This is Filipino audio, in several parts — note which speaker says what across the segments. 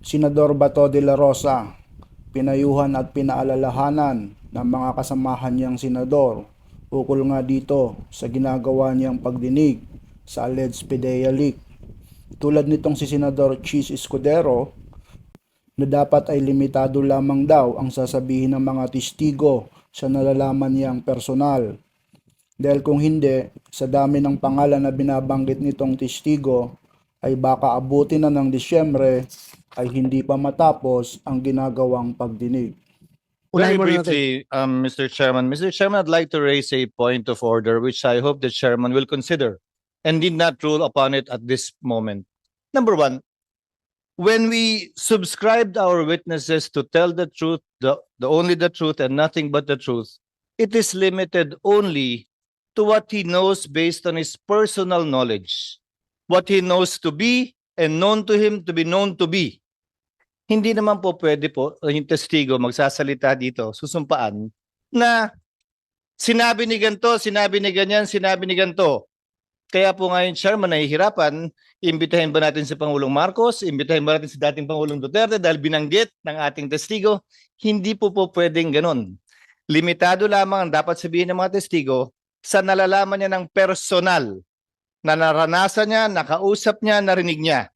Speaker 1: Senador Bato de la Rosa, pinayuhan at pinaalalahanan ng mga kasamahan niyang senador ukol nga dito sa ginagawa niyang pagdinig sa alleged PDEA leak. Tulad nitong si Senador Chis Escudero na dapat ay limitado lamang daw ang sasabihin ng mga testigo sa nalalaman niyang personal. Dahil kung hindi, sa dami ng pangalan na binabanggit nitong testigo, ay baka abutin na ng Disyembre ay hindi pa matapos ang ginagawang pagdinig.
Speaker 2: Very briefly, um, Mr. Chairman. Mr. Chairman, I'd like to raise a point of order which I hope the chairman will consider and did not rule upon it at this moment. Number one, when we subscribed our witnesses to tell the truth, the, the only the truth and nothing but the truth, it is limited only to what he knows based on his personal knowledge, what he knows to be and known to him to be known to be. Hindi naman po pwede po yung testigo magsasalita dito, susumpaan, na sinabi ni ganito, sinabi ni ganyan, sinabi ni ganito. Kaya po ngayon, Chairman, nahihirapan, imbitahin ba natin si Pangulong Marcos, imbitahin ba natin si dating Pangulong Duterte dahil binanggit ng ating testigo, hindi po po pwedeng ganun. Limitado lamang ang dapat sabihin ng mga testigo sa nalalaman niya ng personal na naranasan niya, nakausap niya, narinig niya.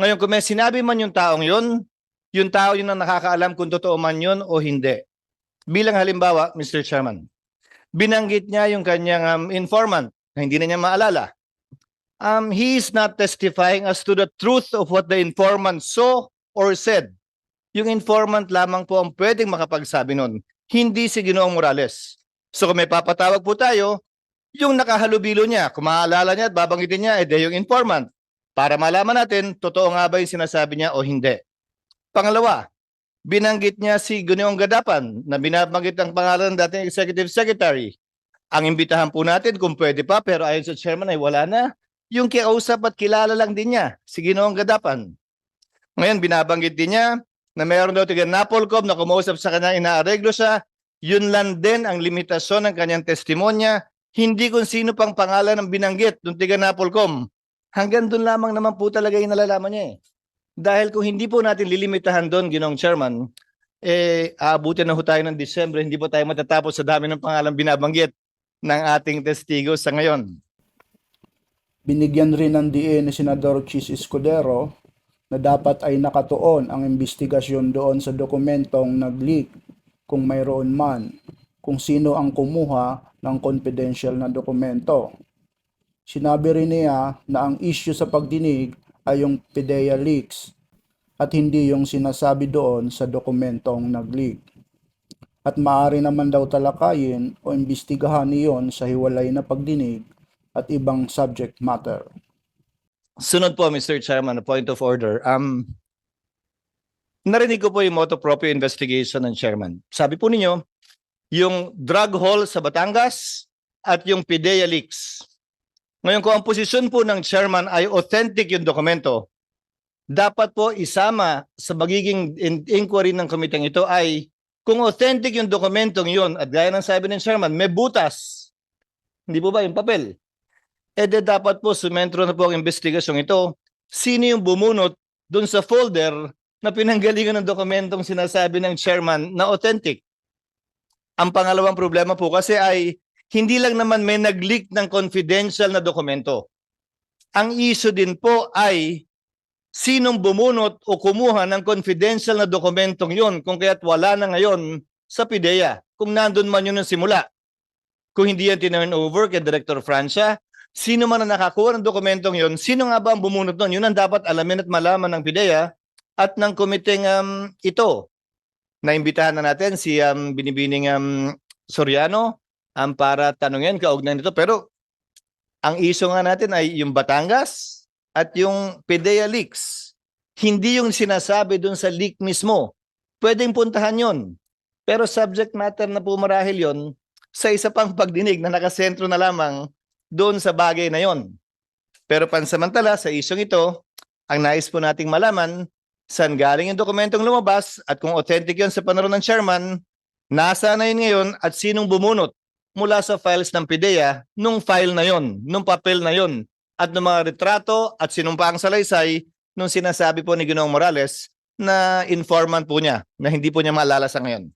Speaker 2: Ngayon, kung may sinabi man yung taong yun, yung tao yun ang nakakaalam kung totoo man yun o hindi. Bilang halimbawa, Mr. Chairman, binanggit niya yung kanyang um, informant na hindi na niya maalala. Um, he is not testifying as to the truth of what the informant saw or said. Yung informant lamang po ang pwedeng makapagsabi nun, hindi si Ginoong Morales. So kung may papatawag po tayo, yung nakahalubilo niya, kung niya at babanggitin niya, eh de yung informant. Para malaman natin, totoo nga ba yung sinasabi niya o hindi. Pangalawa, binanggit niya si Ginoong Gadapan na binabanggit ang pangalan ng dating Executive Secretary. Ang imbitahan po natin kung pwede pa pero ayon sa chairman ay wala na. Yung kiausap at kilala lang din niya, si Ginoong Gadapan. Ngayon binabanggit din niya na mayroon daw tiga Napolcom na kumausap sa kanya, inaareglo siya. Yun lang din ang limitasyon ng kanyang testimonya. Hindi kung sino pang pangalan ng binanggit ng tiga Napolcom. Hanggang doon lamang naman po talaga yung nalalaman niya eh. Dahil kung hindi po natin lilimitahan doon, ginong chairman, eh, aabutin na ho tayo ng Disyembre, hindi po tayo matatapos sa dami ng pangalang binabanggit ng ating testigo sa ngayon.
Speaker 1: Binigyan rin ng DA ni Senador Chis Escudero na dapat ay nakatuon ang investigasyon doon sa dokumentong nag-leak kung mayroon man kung sino ang kumuha ng confidential na dokumento. Sinabi rin niya na ang issue sa pagdinig ay yung PDEA leaks at hindi yung sinasabi doon sa dokumentong nag-leak. At maaari naman daw talakayin o imbestigahan niyon sa hiwalay na pagdinig at ibang subject matter.
Speaker 2: Sunod po, Mr. Chairman, a point of order. Um, narinig ko po yung motu proprio investigation ng chairman. Sabi po ninyo, yung drug haul sa Batangas at yung PIDEA leaks. Ngayon, kung ang posisyon po ng chairman ay authentic yung dokumento, dapat po isama sa magiging in- inquiry ng komiteng ito ay kung authentic yung dokumentong yun at gaya ng sabi ng chairman, may butas. Hindi po ba yung papel? eh de dapat po sumentro na po ang investigasyong ito. Sino yung bumunot dun sa folder na pinanggalingan ng dokumentong sinasabi ng chairman na authentic? Ang pangalawang problema po kasi ay hindi lang naman may nag-leak ng confidential na dokumento. Ang issue din po ay sinong bumunot o kumuha ng confidential na dokumentong yon kung kaya't wala na ngayon sa PIDEA kung nandun man yun ng simula. Kung hindi yan tinurn over kay Director Francia, sino man ang nakakuha ng dokumentong yon, sino nga ba ang bumunot nun? Yun ang dapat alamin at malaman ng PIDEA at ng komiteng um, ito. Naimbitahan na natin si um, Binibining um, Soriano um, para tanungin kaugnay nito. Pero ang issue nga natin ay yung Batangas at yung PIDEA leaks. Hindi yung sinasabi dun sa leak mismo. Pwedeng puntahan yon. Pero subject matter na po marahil yon sa isa pang pagdinig na nakasentro na lamang doon sa bagay na yon. Pero pansamantala sa isyong ito, ang nais po nating malaman saan galing yung dokumentong lumabas at kung authentic yun sa panahon ng chairman, nasa na yun ngayon at sinong bumunot mula sa files ng PIDEA nung file na yon, nung papel na yon at ng mga retrato at sinumpa ang salaysay nung sinasabi po ni Ginoong Morales na informant po niya na hindi po niya maalala sa ngayon.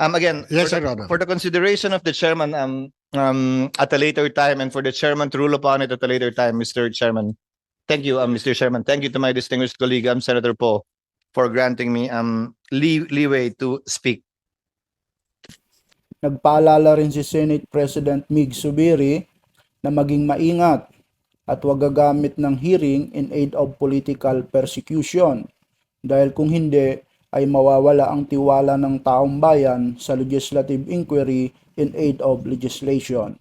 Speaker 2: Um, again,
Speaker 3: Yes,
Speaker 2: for, the, for the consideration of the chairman um, um, at a later time and for the chairman to rule upon it at a later time, Mr. Chairman. Thank you, um, Mr. Chairman. Thank you to my distinguished colleague, um, Senator Poe, for granting me um, lee- leeway to speak.
Speaker 1: Nagpaalala rin si Senate President Mig Subiri na maging maingat at huwag gagamit ng hearing in aid of political persecution dahil kung hindi ay mawawala ang tiwala ng taong bayan sa legislative inquiry in aid of legislation.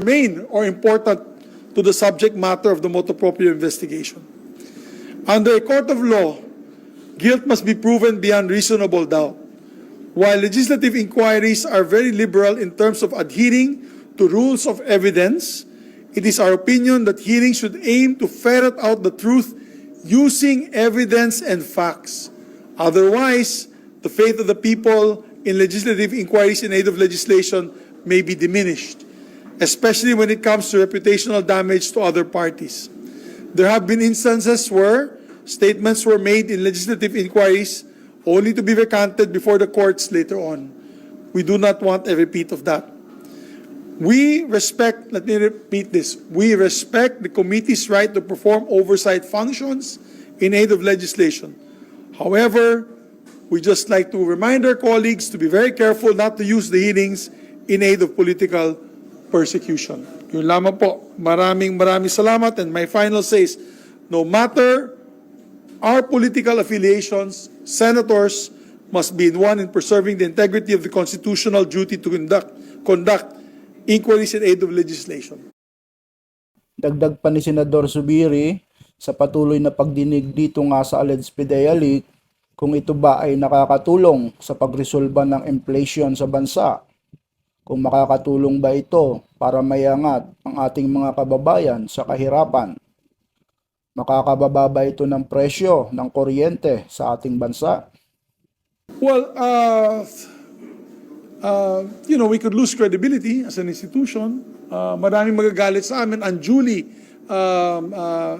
Speaker 4: remain or important to the subject matter of the motu proprio investigation. Under a court of law, guilt must be proven beyond reasonable doubt. While legislative inquiries are very liberal in terms of adhering to rules of evidence, it is our opinion that hearings should aim to ferret out the truth using evidence and facts. Otherwise, the faith of the people in legislative inquiries in aid of legislation may be diminished especially when it comes to reputational damage to other parties. There have been instances where statements were made in legislative inquiries only to be recanted before the courts later on. We do not want a repeat of that. We respect, let me repeat this, we respect the committee's right to perform oversight functions in aid of legislation. However, we just like to remind our colleagues to be very careful not to use the hearings in aid of political persecution. Yun lamang po. Maraming maraming salamat and my final says, no matter our political affiliations, senators must be in one in preserving the integrity of the constitutional duty to conduct, conduct inquiries in aid of legislation.
Speaker 1: Dagdag pa ni Senador Subiri sa patuloy na pagdinig dito nga sa alleged PDEA kung ito ba ay nakakatulong sa pagresolba ng inflation sa bansa. Kung makakatulong ba ito para mayangat ang ating mga kababayan sa kahirapan. Makakababa ba ito ng presyo ng kuryente sa ating bansa?
Speaker 4: Well, uh, uh, you know, we could lose credibility as an institution. Uh, maraming magagalit sa amin, unduly, um, uh,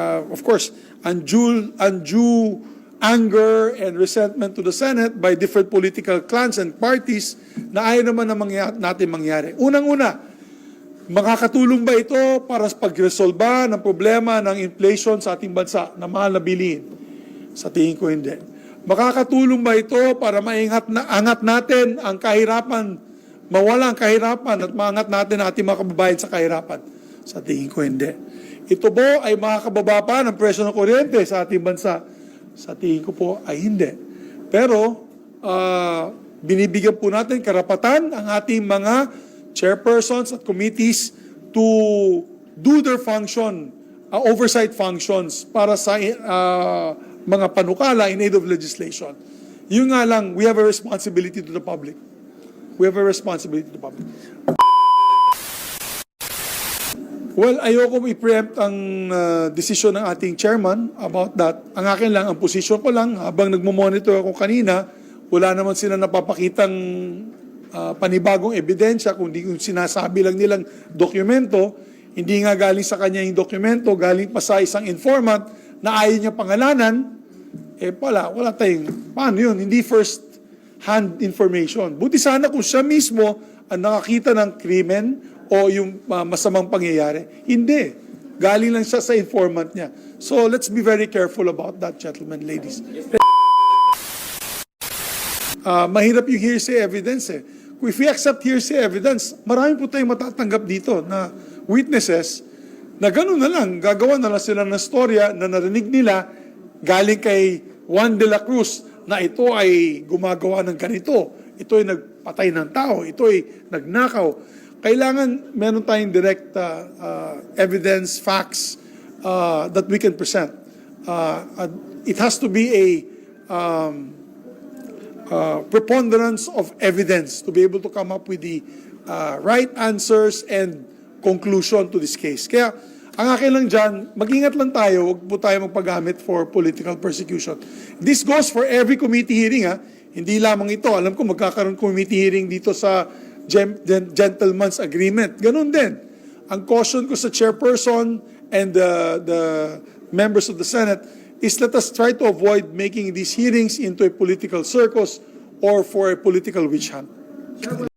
Speaker 4: uh, of course, undue, undue anger and resentment to the Senate by different political clans and parties na ayaw naman na mangya- natin mangyari. Unang-una, makakatulong ba ito para sa pagresolba ng problema ng inflation sa ating bansa na mahal na bilihin? Sa tingin ko hindi. Makakatulong ba ito para maingat na angat natin ang kahirapan, mawala ang kahirapan at maangat natin ating mga kababayan sa kahirapan? Sa tingin ko hindi. Ito po ay makakababa pa ng presyo ng kuryente sa ating bansa. Sa tingin ko po ay hindi. Pero ah, binibigyan po natin karapatan ang ating mga chairpersons at committees to do their function, uh, oversight functions para sa uh, mga panukala in aid of legislation. Yun nga lang, we have a responsibility to the public. We have a responsibility to the public. Well, ayoko i-preempt ang uh, desisyon ng ating chairman about that. Ang akin lang, ang posisyon ko lang, habang nagmo-monitor ako kanina, wala naman sila napapakitang uh, panibagong ebidensya, kundi kung sinasabi lang nilang dokumento, hindi nga galing sa kanya yung dokumento, galing pa sa isang informant na ayaw niya pangalanan, eh wala, wala tayong, paano yun? Hindi first hand information. Buti sana kung siya mismo ang nakakita ng krimen o yung uh, masamang pangyayari. Hindi. Galing lang siya sa informant niya. So let's be very careful about that, gentlemen, ladies. Ah, mahirap yung hearsay evidence eh. If we accept hearsay evidence, marami po tayong matatanggap dito na witnesses na gano'n na lang, gagawa na lang sila ng storya na narinig nila galing kay Juan de la Cruz na ito ay gumagawa ng ganito, ito ay nagpatay ng tao, ito ay nagnakaw. Kailangan meron tayong direct uh, uh, evidence, facts uh, that we can present. Uh, uh, it has to be a um, uh, preponderance of evidence to be able to come up with the uh, right answers and conclusion to this case. Kaya, ang akin lang dyan, mag-ingat lang tayo, huwag po tayo magpagamit for political persecution. This goes for every committee hearing, ha? Hindi lamang ito. Alam ko, magkakaroon committee hearing dito sa gem- gen- gentleman's agreement. Ganun din. Ang caution ko sa chairperson and the, the, members of the Senate, is let us try to avoid making these hearings into a political circus or for a political witch hunt.